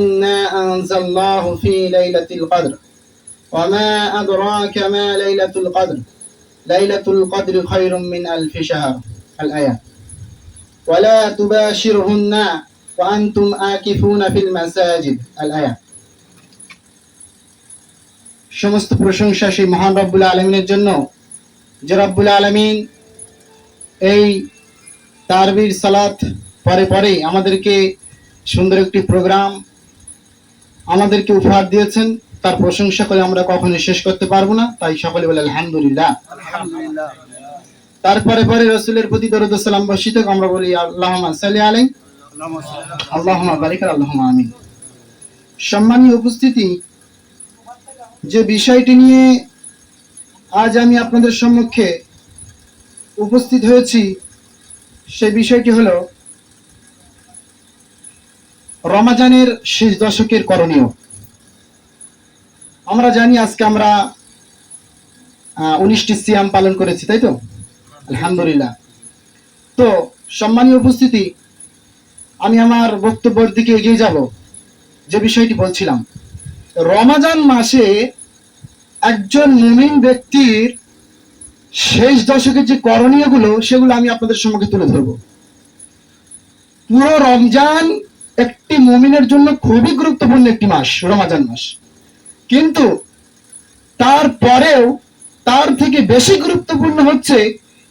إنا أنزلناه في ليلة القدر وما أدراك ما ليلة القدر ليلة القدر خير من ألف شهر الآية ولا تباشرهن وأنتم آكفون في المساجد الآية সমস্ত প্রশংসা সেই মহান রব্বুল আলমিনের জন্য যে রব্বুল আলমিন এই তারবির সালাত পরে পরে আমাদেরকে সুন্দর একটি প্রোগ্রাম আমাদেরকে উপহার দিয়েছেন। তার প্রশংসা করে আমরা কখনোই শেষ করতে পারব না। তাই সকলে বলে আলহামদুলিল্লাহ। তারপরে পরে রসুলের প্রতি দরুদ সালাম বর্ষিত আমরা বলি আল্লাহ সাল্লি আলাই আল্লাহ বারিকার আল্লাহ আমিন। সম্মানীয় উপস্থিতি যে বিষয়টি নিয়ে আজ আমি আপনাদের সম্মুখে উপস্থিত হয়েছি সেই বিষয়টি হলো রমাজানের শেষ দশকের করণীয়। আমরা জানি আজকে আমরা উনিশটি সিয়াম পালন করেছি, তাই তো? আলহামদুলিল্লাহ। তো, সম্মানীয় উপস্থিতি, আমি আমার বক্তব্যের দিকে এগিয়ে যাব, যে বিষয়টি বলছিলাম। রমাজান মাসে একজন মুমিন ব্যক্তির শেষ দশকের যে করণীয়গুলো, সেগুলো আমি আপনাদের সম্মুখে তুলে ধরব। পুরো রমজান একটি মুমিনের জন্য খুবই গুরুত্বপূর্ণ একটি মাস, রমাজান মাস। কিন্তু তারপরেও তার থেকে বেশি গুরুত্বপূর্ণ হচ্ছে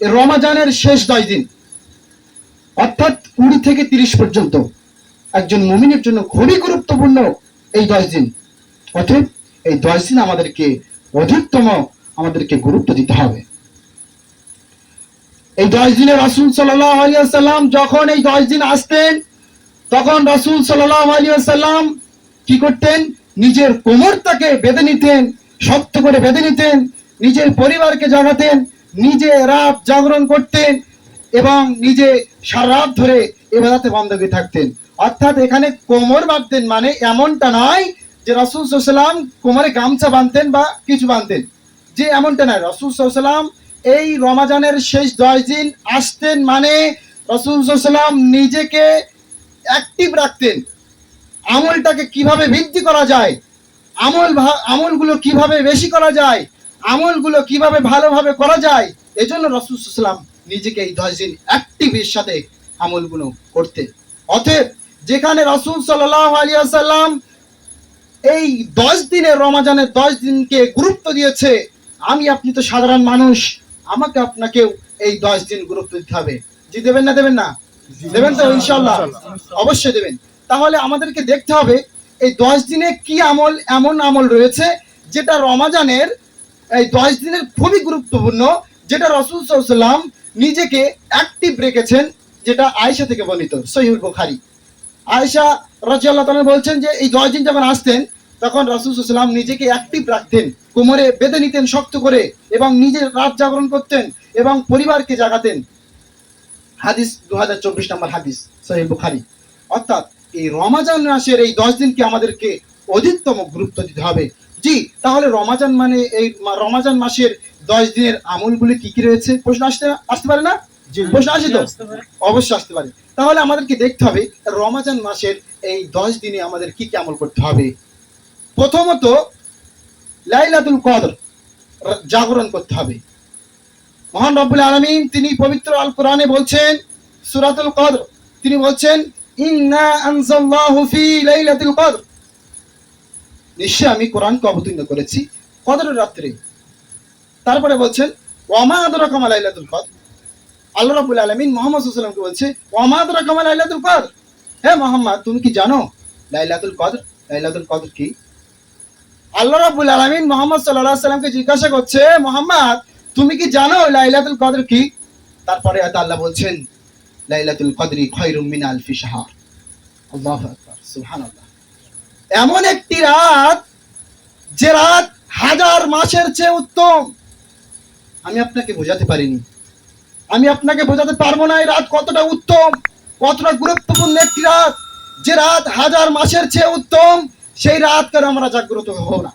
রমাজানের শেষ দশ দিন। অর্থাৎ কুড়ি থেকে তিরিশ পর্যন্ত একজন মুমিনের জন্য খুবই গুরুত্বপূর্ণ এই দশ দিন। অতএব এই দশ দিন আমাদেরকে অধিকতম আমাদেরকে গুরুত্ব দিতে হবে। এই দশ দিনে রাসুল সাল্লাম যখন এই দশ দিন আসতেন তখন রাসুল সাল্লাম কি করতেন? নিজের কোমরটাকে বেঁধে নিতেন, শক্ত করে বেঁধে নিতেন, নিজের পরিবারকে জাগাতেন নিজে রাত জাগরণ করতেন এবং নিজে সারা রাত ধরে এবাদাতে বন্ধকে থাকতেন। অর্থাৎ এখানে কোমর বাঁধতেন মানে এমনটা নয় যে রসুল সাল্লাম কোমরে গামছা বাঁধতেন বা কিছু বাঁধতেন। যে এমনটা নয়, রসুল সাল্লাম এই রমাজানের শেষ দশ দিন আসতেন মানে রসুল সাল্লাম নিজেকে অ্যাক্টিভ রাখতেন। আমলটাকে কীভাবে বৃদ্ধি করা যায়? আমল আমলগুলো কীভাবে বেশি করা যায়? আমলগুলো কীভাবে ভালোভাবে করা যায়? এজন্য রসুলাম নিজেকে এই দশ দিন অ্যাক্টিভের সাথে আমলগুলো করতে অতএব যেখানে রসুল সাল্লাহ আলিয়াল্লাম এই দশ দিনের রমাজানের দশ দিনকে গুরুত্ব দিয়েছে, আমি আপনি তো সাধারণ মানুষ, আমাকে আপনাকেও এই দশ দিন গুরুত্ব দিতে হবে। জি দেবেন না দেবেন না? দেবেন তো ইনশাল্লাহ অবশ্যই দেবেন। তাহলে আমাদেরকে দেখতে হবে, এই দশ দিনে কি আমল, এমন আমল রয়েছে যেটা রমাজানের, এই দশ দিনের খুবই গুরুত্বপূর্ণ, যেটা রসুল সাল্লাম নিজেকে অ্যাক্টিভ রেখেছেন, যেটা আয়েশা থেকে বর্ণিত সহিউল বুখারি। আয়েশা রাজিয়াল্লাহ তাআলা বলছেন যে, এই দশ দিন যখন আসতেন, তখন রসুল সাল্লাম নিজেকে অ্যাক্টিভ রাখতেন, কোমরে বেঁধে নিতেন শক্ত করে এবং নিজের রাত জাগরণ করতেন এবং পরিবারকে জাগাতেন। হাদিস দু হাজার চব্বিশ নম্বর হাদিস সহিহ বুখারি। অর্থাৎ এই রমাজান মাসের এই দশ দিনকে আমাদেরকে অধিকতম গুরুত্ব দিতে হবে? জি তাহলে রমাজান মানে এই রমাজান মাসের দশ দিনের আমলগুলি কি কি রয়েছে? প্রশ্ন আসতে আসতে পারে না? প্রশ্ন আসে তো? অবশ্যই আসতে পারে। তাহলে আমাদেরকে দেখতে হবে রমাজান মাসের এই দশ দিনে আমাদের কি কি আমল করতে হবে? প্রথমত লাইলাতুল কদর জাগরণ করতে হবে। মহান রব্বুল আলমিন তিনি পবিত্র আল কোরআনে বলছেন, সুরাতুল কদর। তিনি বলছেন, ইন্না আনজাল্লাহু ফি লাইলাতুল নিশ্চয় আমি কোরআনকে অবতীর্ণ করেছি কদরের রাত্রে। তারপরে বলছেন, ওয়ামা কদর? আল্লাহ আলামিন মুহাম্মদ ওয়াসাল্লামকে বলছে, ওয়ামা আদরাকা মা লাইলাতুল কদর? হে মোহাম্মদ, তুমি কি জানো লাইলাতুল কদর? লাইলাতুল কদর কি? আল্লাহ রাব্বুল আলামিন মুহাম্মদ আলাইহি সাল্লামকে জিজ্ঞাসা করছে, মোহাম্মদ তুমি কি জানো লাইলাতুল কদর কি? তারপরে হয়তো আল্লাহ বলছেন, লাইলাতুল কদরি খায়রুম মিন আলফি শাহর। আল্লাহু সুবহানাল্লাহ। এমন একটি রাত, যে রাত হাজার মাসের চেয়ে উত্তম। আমি আপনাকে বোঝাতে পারিনি। আমি আপনাকে বোঝাতে পারব না এই রাত কতটা উত্তম, কতটা গুরুত্বপূর্ণ একটি রাত। যে রাত হাজার মাসের চেয়ে উত্তম, সেই রাত কেন আমরা জাগ্রত হব না।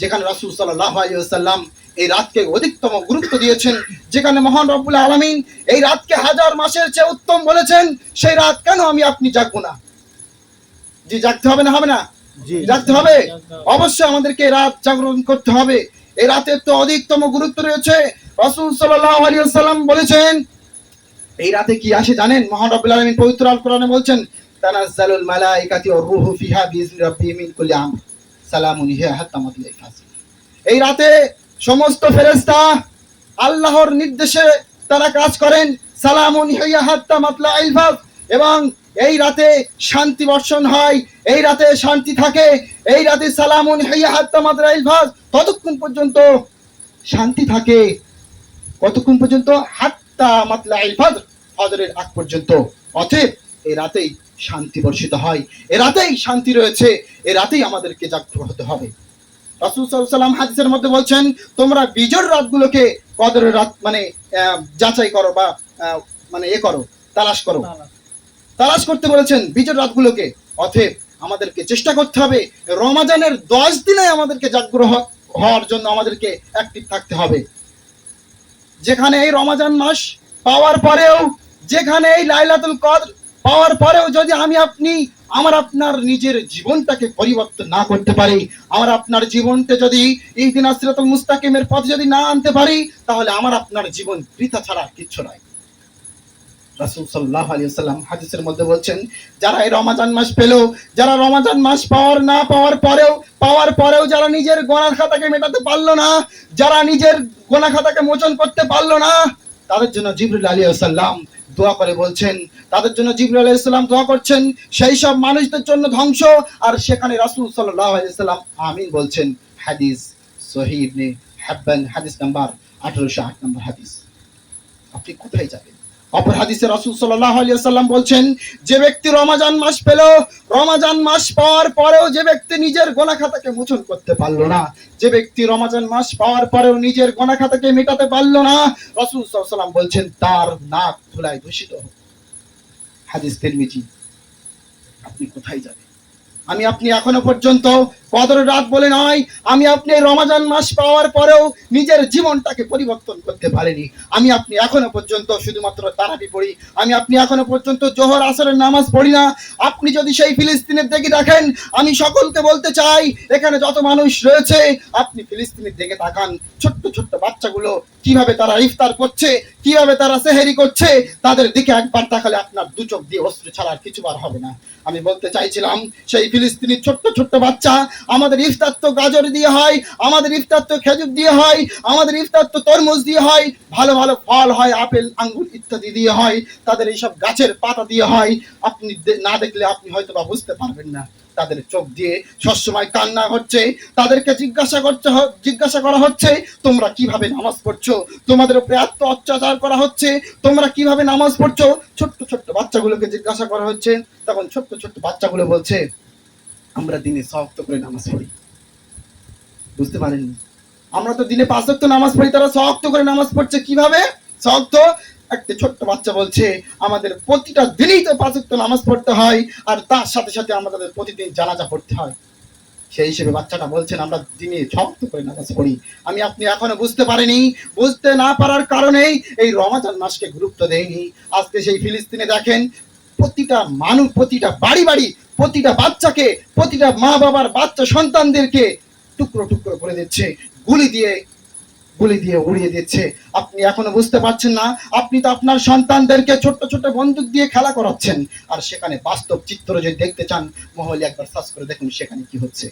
যেখানে রাসূল সাল্লাল্লাহু আলাইহি ওয়াসাল্লাম এই রাতকে অধিকতম গুরুত্ব দিয়েছেন যেখানে মহান রব্বুল আলামিন এই রাতকে হাজার মাসের চেয়ে উত্তম বলেছেন সেই রাত কেন আমি আপনি জাগবো না? জি জাগতে হবে না হবে না? জাগতে হবে? অবশ্যই আমাদেরকে এই রাত জাগরণ করতে হবে। এই রাতের তো অধিকতম গুরুত্ব রয়েছে। রাসূল সাল্লাল্লাহু আলাইহি ওয়াসাল্লাম বলেছেন এই রাতে কি আসে জানেন? মহান রব্বুল আলামিন পবিত্র আল কোরআনে বলছেন তানাজ্জালুল মালাইকাতু ওয়ার রূহু ফিহা বিইজনি রাব্বিহিম মিন কুল্লি আমর। সালামুন হিয়া হাত্তা মাতলাইল ফাজর এই রাতে সমস্ত ফেরেশতা আল্লাহর নির্দেশে তারা কাজ করেন। সালামুন হিয়া হাত্তা মাতলাইল ফাজর এবং এই রাতে শান্তি বর্ষণ হয়, এই রাতে শান্তি থাকে, এই রাতে সালামুন হিয়া হাত্তা মাতলাইল ফাজর ততক্ষণ পর্যন্ত শান্তি থাকে। কতক্ষণ পর্যন্ত? হাত্তা মাতলা ফজর ফজরের আগ পর্যন্ত। অতএব এই রাতেই শান্তি বর্ষিত হয়, এ রাতেই শান্তি রয়েছে, এ রাতেই আমাদেরকে জাগ্রত হতে হবে। রাসূল সাল্লাম হাদিসের মধ্যে বলছেন, তোমরা বিজোর রাতগুলোকে কদরের রাত মানে যাচাই করো বা মানে এ করো, তালাশ করো। তালাশ করতে বলেছেন বিজোর রাতগুলোকে, অতএব আমাদেরকে চেষ্টা করতে হবে, রমাজানের দশ দিনে আমাদেরকে জাগ্রহ হওয়ার জন্য আমাদেরকে অ্যাক্টিভ থাকতে হবে। যেখানে এই রমাজান মাস পাওয়ার পরেও, যেখানে এই লাইলাতুল কদর পাওয়ার পরেও যদি আমি আপনি আমার আপনার নিজের জীবনটাকে পরিবর্তন না করতে পারি, আমার আপনার জীবনকে যদি এই দিন আসরাতুল মুস্তাকিমের পথ যদি না আনতে পারি, তাহলে আমার আপনার জীবন বৃথা ছাড়া কিচ্ছু নয়। রাসূল ওয়াসাল্লাম হাদিসের মধ্যে বলছেন, যারা এই রমাজান মাস পেল, যারা রমাজান মাস পাওয়ার না পাওয়ার পরেও পাওয়ার পরেও যারা নিজের গোনা খাতাকে মেটাতে পারল না, যারা নিজের গোনা খাতাকে মোচন করতে পারল না তাদের জন্য জিবরুল আলী আসাল্লাম দোয়া করে বলছেন, তাদের জন্য জিবরুল আলী আসসালাম দোয়া করছেন, সেই সব মানুষদের জন্য ধ্বংস, আর সেখানে রাসুল সাল্লাহ আলাইসাল্লাম আমিন বলছেন, হাদিস সহিদ ইবনে হাব্বান, হাদিস নাম্বার 1808 নম্বর হাদিস। আপনি কোথায় যাবেন? অপর হাদিসে রাসূল সাল্লাল্লাহু আলাইহি সাল্লাম বলছেন, যে ব্যক্তি রমাজান মাস পেল, রমাজান মাস পাওয়ার পরেও যে ব্যক্তি নিজের গোনা খাতাকে মোচন করতে পারল না, যে ব্যক্তি রমাজান মাস পাওয়ার পরেও নিজের গোনা খাতাকে মেটাতে পারল না, রাসূল সাল্লাম বলছেন, তার নাক ধুলায় দূষিত হাদিস তিরমিজি। আপনি কোথায় যাবেন? আমি আপনি এখনও পর্যন্ত কদরের রাত বলে নয়, আমি আপনি রমাজান মাস পাওয়ার পরেও নিজের জীবনটাকে পরিবর্তন করতে পারিনি। আমি আপনি এখনও পর্যন্ত শুধুমাত্র তারাবি পড়ি। আমি আপনি এখনও পর্যন্ত জোহর আসরের নামাজ পড়ি না। আপনি যদি সেই ফিলিস্তিনের দিকে দেখেন, আমি সকলকে বলতে চাই, এখানে যত মানুষ রয়েছে, আপনি ফিলিস্তিনের দিকে তাকান। ছোট্ট ছোট্ট বাচ্চাগুলো কীভাবে তারা ইফতার করছে, কীভাবে তারা সেহেরি করছে, তাদের দিকে একবার তাকালে আপনার দু চোখ দিয়ে অস্ত্র ছাড়া আর কিছু বার হবে না। আমি বলতে চাইছিলাম, সেই ফিলিস্তিনি ছোট্ট ছোট্ট বাচ্চা আমাদের ইফতার তো গাজর দিয়ে হয়, আমাদের ইফতার তো খেজুর দিয়ে হয়, আমাদের ইফতার তো তরমুজ দিয়ে হয়, ভালো ভালো ফল হয়, আপেল, আঙ্গুর ইত্যাদি দিয়ে হয়, তাদের এইসব গাছের পাতা দিয়ে হয়, আপনি না দেখলে আপনি হয়তো বা বুঝতে পারবেন না, তাদের চোখ দিয়ে সবসময় কান্না হচ্ছে, তাদেরকে জিজ্ঞাসা করতে হ- জিজ্ঞাসা করা হচ্ছে, তোমরা কীভাবে নামাজ পড়ছো, তোমাদের উপরে এত অত্যাচার করা হচ্ছে, তোমরা কীভাবে নামাজ পড়ছো, ছোট্ট ছোট্ট বাচ্চাগুলোকে জিজ্ঞাসা করা হচ্ছে, তখন ছোট্ট ছোট্ট বাচ্চাগুলো বলছে আমরা দিনে শক্ত করে নামাজ পড়ি। বুঝতে পারেননি? আমরা তো দিনে পাঁচ ওয়াক্ত নামাজ পড়ি, তারা শক্ত করে নামাজ পড়ছে কীভাবে? শক্ত একটা ছোট্ট বাচ্চা বলছে, আমাদের প্রতিটা দিনেই তো পাঁচ ওয়াক্ত নামাজ পড়তে হয়, আর তার সাথে সাথে আমাদের প্রতিদিন জানাজা পড়তে হয়। সেই হিসেবে বাচ্চাটা বলছেন, আমরা দিনে শক্ত করে নামাজ পড়ি। আমি আপনি এখনও বুঝতে পারিনি বুঝতে না পারার কারণেই এই রমাজান মাসকে গুরুত্ব দেয়নি। আজকে সেই ফিলিস্তিনে দেখেন, প্রতিটা মানুষ, প্রতিটা বাড়ি বাড়ি প্রতিটা বাচ্চাকে, প্রতিটা মা বাবার বাচ্চা সন্তানদেরকে টুকরো টুকরো করে দিচ্ছে, গুলি দিয়ে গুলি দিয়ে উড়িয়ে দিচ্ছে। আপনি এখনও বুঝতে পারছেন না, আপনি তো আপনার সন্তানদেরকে ছোট্ট ছোট্ট বন্দুক দিয়ে খেলা করাচ্ছেন। আর সেখানে বাস্তব চিত্র যদি দেখতে চান, মহলে একবার সার্চ করে দেখুন সেখানে কি হচ্ছে।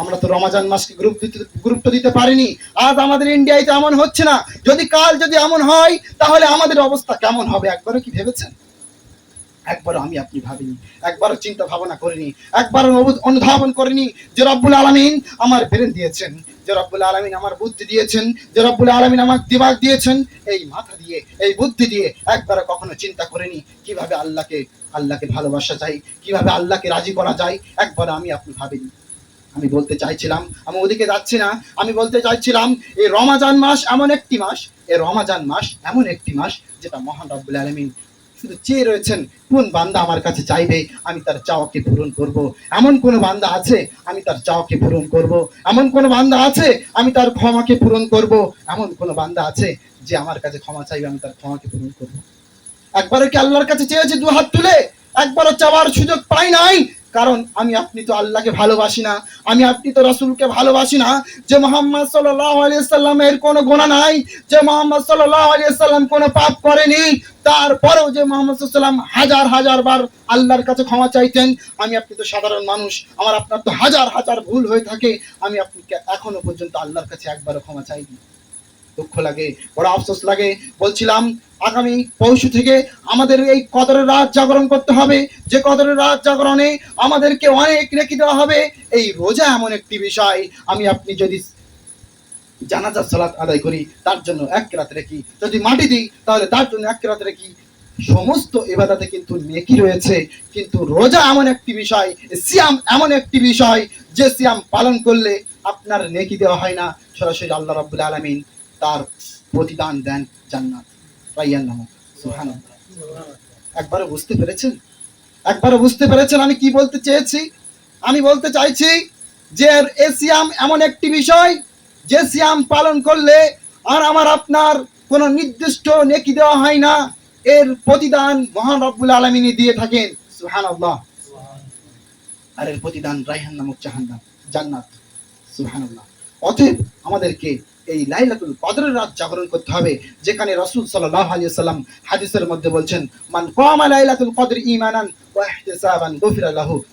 আমরা তো রমাজান মাসকে গুরুত্ব দিতে গুরুত্ব দিতে পারিনি। আজ আমাদের ইন্ডিয়ায় তো এমন হচ্ছে না। যদি কাল যদি এমন হয়, তাহলে আমাদের অবস্থা কেমন হবে, একবারও কি ভেবেছেন? একবারও আমি আপনি ভাবিনি, একবারও চিন্তা ভাবনা করিনি, একবারও অনুধাবন করিনি যে রব্বুল আলমিন আমার ব্রেন দিয়েছেন, যে রব্বুল আলমিন আমার বুদ্ধি দিয়েছেন, যে রব্বুল আলমিন আমার দিমাগ দিয়েছেন। এই মাথা দিয়ে, এই বুদ্ধি দিয়ে একবারও কখনো চিন্তা করিনি কীভাবে আল্লাহকে আল্লাহকে ভালোবাসা যায়, কীভাবে আল্লাহকে রাজি করা যায় একবার আমি আপনি ভাবিনি। আমি বলতে চাইছিলাম, আমি ওদিকে যাচ্ছি না, আমি বলতে চাইছিলাম, এই রমাজান মাস এমন একটি মাস, এই রমাজান মাস এমন একটি মাস যেটা মহান রব্বুল আলমিন শুধু চেয়ে রয়েছেন, কোন বান্দা আমার কাছে চাইবে, আমি তার চাওয়াকে পূরণ করব। এমন কোন বান্দা আছে, আমি তার চাওয়াকে পূরণ করব। এমন কোন বান্দা আছে, আমি তার ক্ষমাকে পূরণ করব। এমন কোন বান্দা আছে যে আমার কাছে ক্ষমা চাইবে, আমি তার ক্ষমাকে পূরণ করব। একবারও কি আল্লাহর কাছে চেয়েছে দু হাত তুলে? একবারও চাওয়ার সুযোগ পাই নাই? কারণ আমি আপনি তো আল্লাহকে ভালোবাসি না, আমি আপনি তো রসুলকে ভালোবাসি না। যে মোহাম্মদ সাল্লাহ আলিয়াল্লামের কোনো গোনা নাই, যে মোহাম্মদ সাল্লাহ আলিয়াল্লাম কোনো পাপ করেনি, তারপরেও যে মোহাম্মদ সাল্লাম হাজার হাজার বার আল্লাহর কাছে ক্ষমা চাইতেন, আমি আপনি তো সাধারণ মানুষ, আমার আপনার তো হাজার হাজার ভুল হয়ে থাকে, আমি আপনাকে এখনও পর্যন্ত আল্লাহর কাছে একবারও ক্ষমা চাইনি। দুঃখ লাগে, বড় আফসোস লাগে। বলছিলাম, আগামী পরশু থেকে আমাদের এই কদরের রাত জাগরণ করতে হবে। যে কদরের রাত জাগরণে আমাদেরকে অনেক রেখে দেওয়া হবে, এই রোজা এমন একটি বিষয়। আমি আপনি যদি জানাজার সালাত আদায় করি, তার জন্য এক রাত রেখি। যদি মাটি দিই, তাহলে তার জন্য এক রাত রেখি। সমস্ত এবাদাতে কিন্তু নেকি রয়েছে, কিন্তু রোজা এমন একটি বিষয়, সিয়াম এমন একটি বিষয়, যে সিয়াম পালন করলে আপনার নেকি দেওয়া হয় না। সরাসরি আল্লাহ রাব্বুল আলামিন তার প্রতিদান দেন জান্নাত। রাইয়ান নাম সুবহানাল্লাহ। একবারও বুঝতে পেরেছেন? একবারও বুঝতে পেরেছেন? আমি কি বলতে চেয়েছি? আমি বলতে চাইছি যে এ সিয়াম এমন একটি বিষয় যে সিয়াম পালন করলে আর আমার আপনার কোনো নির্দিষ্ট নেকি দেওয়া হয় না। এর প্রতিদান মহান রব্বুল আলমিনী দিয়ে থাকেন। সুবহানাল্লাহ। আর এর প্রতিদান রাইহান নামক জাহান্নাম, জান্নাত। সুবহানাল্লাহ। অতএব আমাদেরকে এই লাইলাতুল কদরের রাত জাগরণ করতে হবে, যেখানে রাসূল সাল্লাল্লাহু আলাইহি সাল্লাম হাদিসের মধ্যে বলছেন, মান কামা লাইলাতুল কদর ইহতিসাবান গুফিরা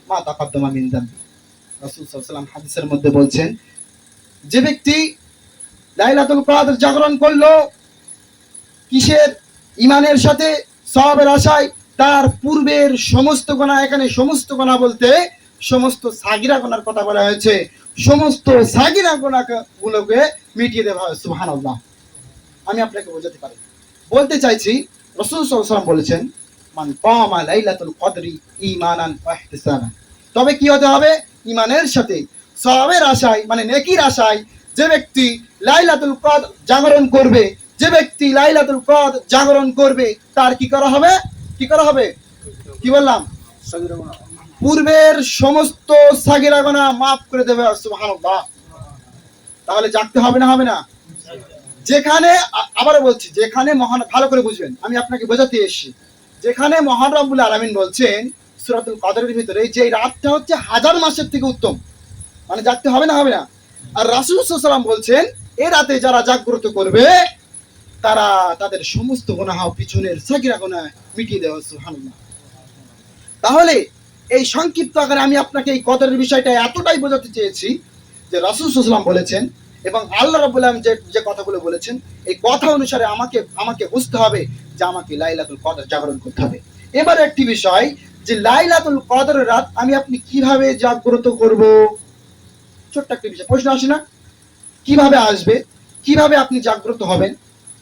মা হাদিসের মধ্যে বলছেন, যে ব্যক্তি লাইলাতুল কদর জাগরণ করল, কিসের? ইমানের সাথে সওয়াবের আশায় তার পূর্বের সমস্ত গোনা, এখানে সমস্ত গোনা বলতে সমস্ত সাগিরা গোনার কথা বলা হয়েছে। সমস্ত সাগিরা গুলোকে মিটিয়ে দেওয়া হয় সুহান আল্লাহ আমি আপনাকে বোঝাতে পারি। বলতে চাইছি, রসুল সাল্লাম বলেছেন, মান লাইলাতুল কদরি তবে কি হতে হবে? ইমানের সাথে সবের আশায় মানে নেকির আশায় যে ব্যক্তি লাইলাতুল কদ জাগরণ করবে, যে ব্যক্তি লাইলাতুল কদ জাগরণ করবে, তার কি করা হবে? কি করা হবে? কি বললাম? পূর্বের সমস্ত সাগিরা গোনা মাফ করে দেবে তাহলে জাগতে হবে না হবে না? যেখানে আ- আবারও বলছি, যেখানে মহান, ভালো করে বুঝবেন, আমি আপনাকে বোঝাতে এসেছি। যেখানে মহান রব্বুল আলামিন বলছেন, সূরাতুল কদরের ভিতরে, যে রাতটা হচ্ছে হাজার মাসের থেকে উত্তম। মানে জাগতে হবে না হবে না? আর রাসূল সাল্লাম বলছেন, এ রাতে যারা জাগ্রত করবে, তারা তাদের সমস্ত গুনাহ পিছনের সাকিরা গুনাহ মিটিয়ে দেওয়া, সুবহানাল্লাহ। তাহলে এই সংক্ষিপ্ত আকারে আমি আপনাকে এই কদরের বিষয়টা এতটাই বোঝাতে চেয়েছি যে রাসূল সুসলাম বলেছেন এবং আল্লাহ আলামিন যে যে কথাগুলো বলেছেন, এই কথা অনুসারে আমাকে আমাকে বুঝতে হবে যে আমাকে লাইলাতুল কদর জাগরণ করতে হবে। এবার একটি বিষয় যে লাইলাতুল কদর রাত আমি আপনি কীভাবে জাগ্রত করব? ছোট্ট একটা বিষয়, প্রশ্ন আসে না? কীভাবে আসবে? কীভাবে আপনি জাগ্রত হবেন?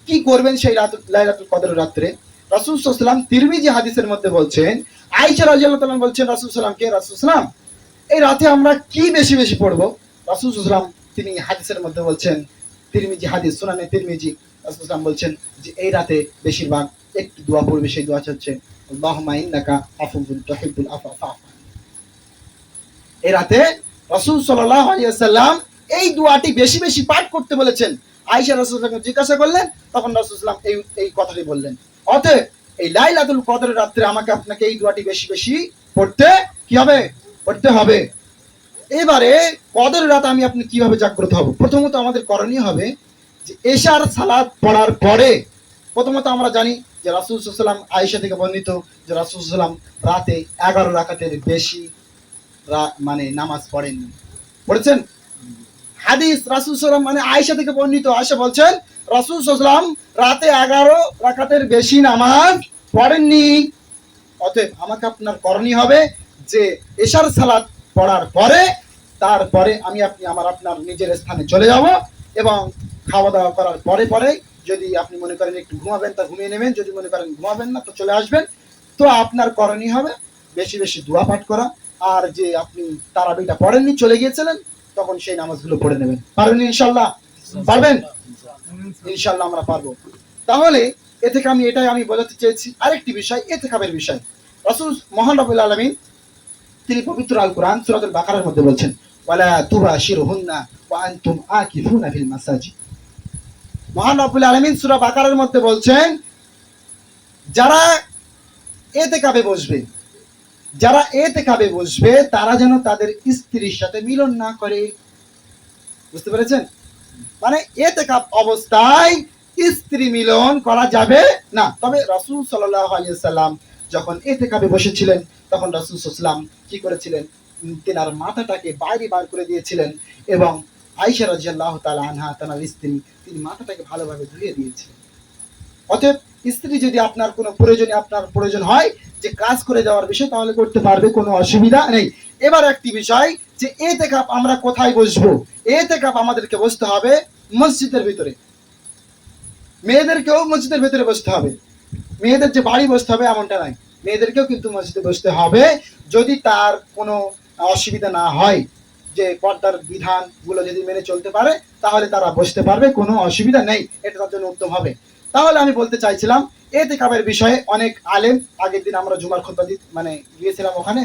কি করবেন সেই রাত, লাইলাতুল কদর রাত্রে? রাসূল সাল্লাম তিরমিজি হাদিসের মধ্যে বলছেন, আয়েশা রাদিয়াল্লাহু তাআলা বলছেন, রাসূল সাল্লামকে রাসূল সাল্লাম এই রাতে আমরা কি বেশি বেশি পড়ব? রাসূল সাল্লাম তিনি হাদিসের মধ্যে বলছেন, তিরমিজি হাদিস, সুনানে তিরমিজি, রাসূল সাল্লাম বলছেন যে এই রাতে বেশিরভাগ একটু দোয়া পড়বে, সেই দোয়া হচ্ছে, আল্লাহুম্মা আফা এই রাতে এই দোয়াটি বেশি বেশি পাঠ করতে বলেছেন। আয়েশা রাসূলকে জিজ্ঞাসা করলেন, তখন এই এই কথাটি বললেন। অতএব এই লাইলাতুল কদরের রাত্রে আমাকে আপনাকে এই দোয়াটি বেশি বেশি পড়তে কি হবে? পড়তে হবে। এবারে কদরের রাত আমি আপনি কীভাবে জাগ্রত হব? প্রথমত আমাদের করণীয় হবে যে এশার সালাদ পড়ার পরে প্রথমত আমরা জানি যে রাসূল সাল্লাম আয়েশা থেকে বর্ণিত যে রাসূল সাল্লাম রাতে এগারো রাকাতের বেশি মানে নামাজ পড়েননি। পড়েছেন? হাদিস রাসূল সাল্লাম মানে আয়েশা থেকে বর্ণিত, আয়েশা বলছেন, রাসূল সাল্লাম রাতে এগারো রাকাতের বেশি নামাজ পড়েননি। অতএব আমাকে আপনার করণীয় হবে যে এশার সালাত পড়ার পরে, তারপরে আমি আপনি আমার আপনার নিজের স্থানে চলে যাব এবং খাওয়া দাওয়া করার পরে পরে যদি আপনি মনে করেন একটু ঘুমাবেন, তা ঘুমিয়ে নেবেন, যদি মনে করেন ঘুমাবেন না, তো চলে আসবেন। তো আপনার করণীয় হবে বেশি বেশি দোয়া পাঠ করা। আর যে আপনি তারাবিটা পড়েননি, চলে গিয়েছিলেন তখন সেই নামাজগুলো পড়ে নেবেন। পারবেন ইনশাল্লাহ? পারবেন? ইনশাল্লাহ আমরা পারব। তাহলে, এ থেকে আমি এটাই আমি বোঝাতে চেয়েছি। আরেকটি বিষয় এতে খাবের বিষয়। রাসূল মহান রবুল আলমিন, তিনি পবিত্র আল কোরআন সূরাতুল বাকারার মধ্যে বলছেন, ওয়ালা তুবাশিরুহুন্না ওয়া আনতুম আকিফুনা ফিল মাসাজিদ মহান রব্বুল আলামিন সূরা বাকারার মধ্যে বলছেন, যারা এতে কাবে বসবে যারা এতে কাবে বসবে, তারা যেন তাদের স্ত্রীর সাথে মিলন না করে। বুঝতে পেরেছেন? মানে এতে কাপ অবস্থায় স্ত্রী মিলন করা যাবে না। তবে রাসূল সাল্লাম যখন এতে কাবে বসেছিলেন, তখন রাসূল সাল্লাম কি করেছিলেন? তেনার মাথাটাকে বাইরে বার করে দিয়েছিলেন এবং আয়েশা রাদিয়াল্লাহু তাআলা আনহা তার স্ত্রী, তিনি মাথাটাকে ভালোভাবে ধুয়ে দিয়েছিলেন। অতএব স্ত্রী যদি আপনার কোনো প্রয়োজনে আপনার প্রয়োজন হয় যে কাজ করে যাওয়ার বিষয়, তাহলে করতে পারবে, কোনো অসুবিধা নেই। এবার একটি বিষয় যে এতে কাপ আমরা কোথায় বসবো? এতে কাপ আমাদেরকে বসতে হবে মসজিদের ভিতরে। মেয়েদেরকেও মসজিদের ভিতরে বসতে হবে। মেয়েদের যে বাড়ি বসতে হবে এমনটা নাই মেয়েদেরকেও কিন্তু মসজিদে বসতে হবে যদি তার কোনো অসুবিধা না হয়। যে পর্দার বিধানগুলো যদি মেনে চলতে পারে, তাহলে তারা বসতে পারবে, কোনো অসুবিধা নেই। এটা তার জন্য উত্তম হবে। তাহলে আমি বলতে চাইছিলাম এতে কাপের বিষয়ে অনেক আলেম, আগের দিন আমরা জুমার খোদ্া মানে গিয়েছিলাম ওখানে,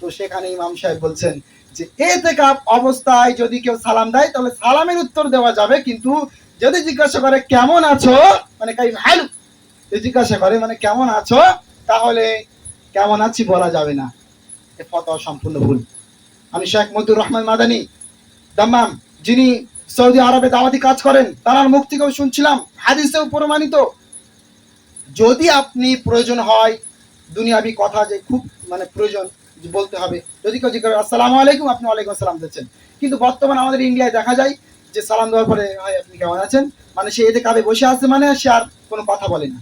তো সেখানে ইমাম সাহেব বলছেন যে এতে কাপ অবস্থায় যদি কেউ সালাম দেয়, তাহলে সালামের উত্তর দেওয়া যাবে, কিন্তু যদি জিজ্ঞাসা করে, কেমন আছো? মানে কাই হ্যালো। জিজ্ঞাসা করে মানে কেমন আছো? তাহলে কেমন আছি? বলা যাবে না। এ ফতোয়া সম্পূর্ণ ভুল। আমি শেখ মতুর রহমান মাদানি, দাম্মাম, যিনি সৌদি আরবে দাওয়াতি কাজ করেন তার মুখ থেকেও শুনছিলাম হাদিসেও প্রমাণিত। যদি আপনি প্রয়োজন হয় দুনিয়াবি কথা যে খুব মানে প্রয়োজন বলতে হবে যদি কেউ জিজ্ঞাসা আসসালামু আলাইকুম আপনি ওয়ালাইকুম আসসালাম দিচ্ছেন কিন্তু বর্তমানে আমাদের ইন্ডিয়ায় দেখা যায় যে সালাম দেওয়ার পরে হয় আপনি কেমন আছেন? মানে সে এতে কাবে বসে আছে মানে সে আর কোনো কথা বলে না।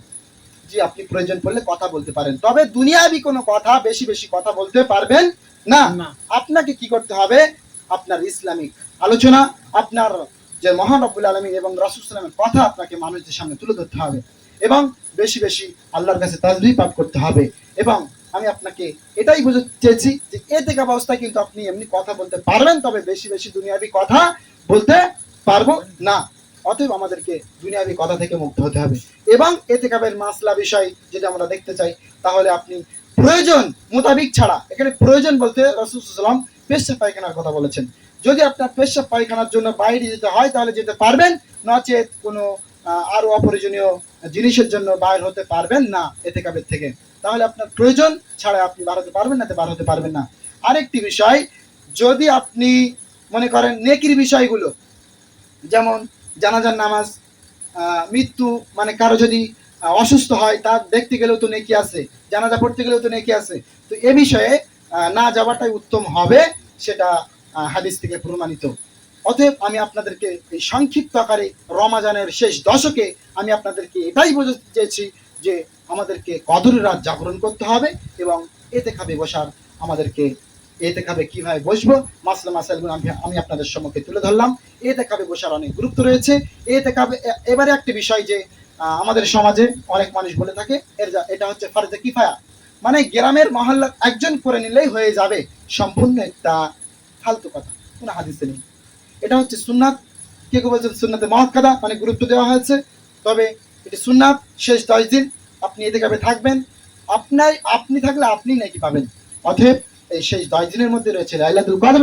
জি আপনি প্রয়োজন পড়লে কথা বলতে পারেন। তবে দুনিয়াবি কোনো কথা বেশি বেশি কথা বলতে পারবেন না। না। আপনাকে কি করতে হবে? আপনার ইসলামিক আলোচনা আপনার যে মহান আলমী এবং রাসুলামের কথা আপনাকে মানুষদের সামনে তুলে ধরতে হবে এবং বেশি বেশি আল্লাহর কাছে তাজবি পাঠ করতে হবে এবং আমি আপনাকে এটাই বুঝতে চেয়েছি যে এ থেকে অবস্থায় কিন্তু আপনি এমনি কথা বলতে পারবেন, তবে বেশি বেশি দুনিয়াবি কথা বলতে পারব না। অতএব আমাদেরকে দুনিয়াবি কথা থেকে মুক্ত হতে হবে। এবং এতে কাবের মাসলা বিষয় যদি আমরা দেখতে চাই, তাহলে আপনি প্রয়োজন মোতাবিক ছাড়া, এখানে প্রয়োজন বলতে রসুলাম পেশা পায়খানার কথা বলেছেন। যদি আপনার পেশা পায়খানার জন্য বাইরে যেতে হয় তাহলে যেতে পারবেন। নচেত কোনো আহ, আরও অপ্রয়োজনীয় জিনিসের জন্য বাইর হতে পারবেন না এতে কাবের থেকে। তাহলে আপনার প্রয়োজন ছাড়া আপনি বার হতে পারবেন না বার হতে পারবেন না। আরেকটি বিষয় যদি আপনি মনে করেন নেকির বিষয়গুলো যেমন জানাজার নামাজ মৃত্যু মানে কারও যদি অসুস্থ হয় তার দেখতে গেলেও তো নেকি আছে জানাজা পড়তে গেলেও তো নেকি আছে। তো এ বিষয়ে না যাওয়াটাই উত্তম হবে সেটা হাদিস থেকে প্রমাণিত। অতএব আমি আপনাদেরকে এই সংক্ষিপ্ত আকারে রমাজানের শেষ দশকে আমি আপনাদেরকে এটাই বোঝাতে চেয়েছি যে আমাদেরকে কদরের রাত জাগরণ করতে হবে এবং এতে খাবে বসার আমাদেরকে এতে খাবে কীভাবে বসবো? মাসলা মাসাইলগুলো আমি আমি আপনাদের সম্মুখে তুলে ধরলাম। এতে খাবে বসার অনেক গুরুত্ব রয়েছে। এতে খাবে এবারে একটি বিষয় যে আমাদের সমাজে অনেক মানুষ বলে থাকে, এর এটা হচ্ছে ফারজে কিফায়া। মানে গ্রামের মহল্লা একজন করে নিলেই হয়ে যাবে। সম্পূর্ণ একটা ফালতু কথা, কোনো হাদিসে নেই। এটা হচ্ছে সুন্নাত। কে কেউ বলছেন সুন্নাতে মহাক্কাদা? মানে গুরুত্ব দেওয়া হয়েছে। তবে এটি সুন্নাত, শেষ দশ দিন আপনি এদিকে কাবে থাকবেন। আপনার আপনি থাকলে আপনি নাকি পাবেন। অতএব এই শেষ দশ দিনের মধ্যে রয়েছে লাইলাতুল কদর।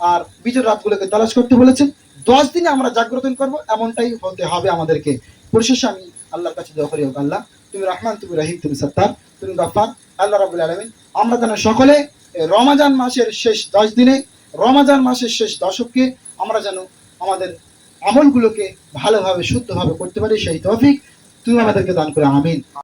আর বিজয় রাতগুলোকে তালাশ করতে বলেছেন। দশ দিনে আমরা জাগ্রত করব, এমনটাই হতে হবে আমাদেরকে। পরিশেষে আমি আল্লাহর কাছে দোয়া করি হোক আল্লাহ। তুমি রহমান, তুমি রহিম, তুমি সত্তার, তুমি গফার আল্লাহ রাবুল আলমিন, আমরা যেন সকলে রমাজান মাসের শেষ দশ দিনে, রমাজান মাসের শেষ দশককে আমরা যেন আমাদের আমলগুলোকে ভালোভাবে, শুদ্ধভাবে করতে পারি, সেই তৌফিক তুমি আমাদেরকে দান করে, আমিন।